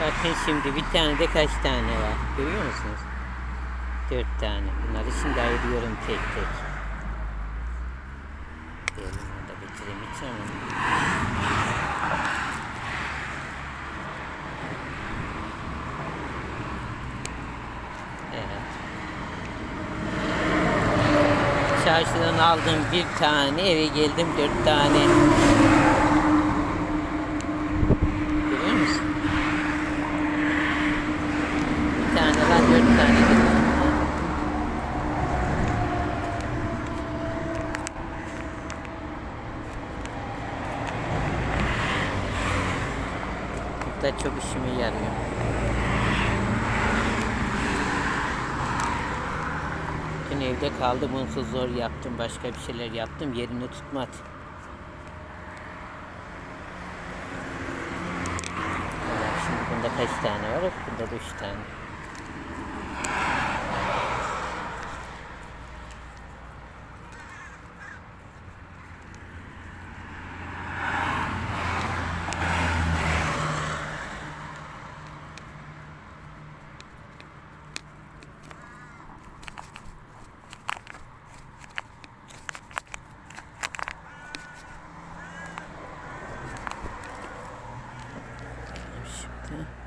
Bakın şimdi bir tane de kaç tane var. Görüyor musunuz? Dört tane. Bunları şimdi ayırıyorum tek tek. Diyelim onu da bitiremeyeceğim ama. Evet. Çarşıdan aldım bir tane, eve geldim dört tane. Görüyor musun? Bir tane lan dört tane dedim. Bu da çok işime yarıyor. Dün evde kaldım, unsuz zor yaptım, başka bir şeyler yaptım, yerini tutmadı. Şimdi bunda kaç tane var? Bunda da üç tane. Okay.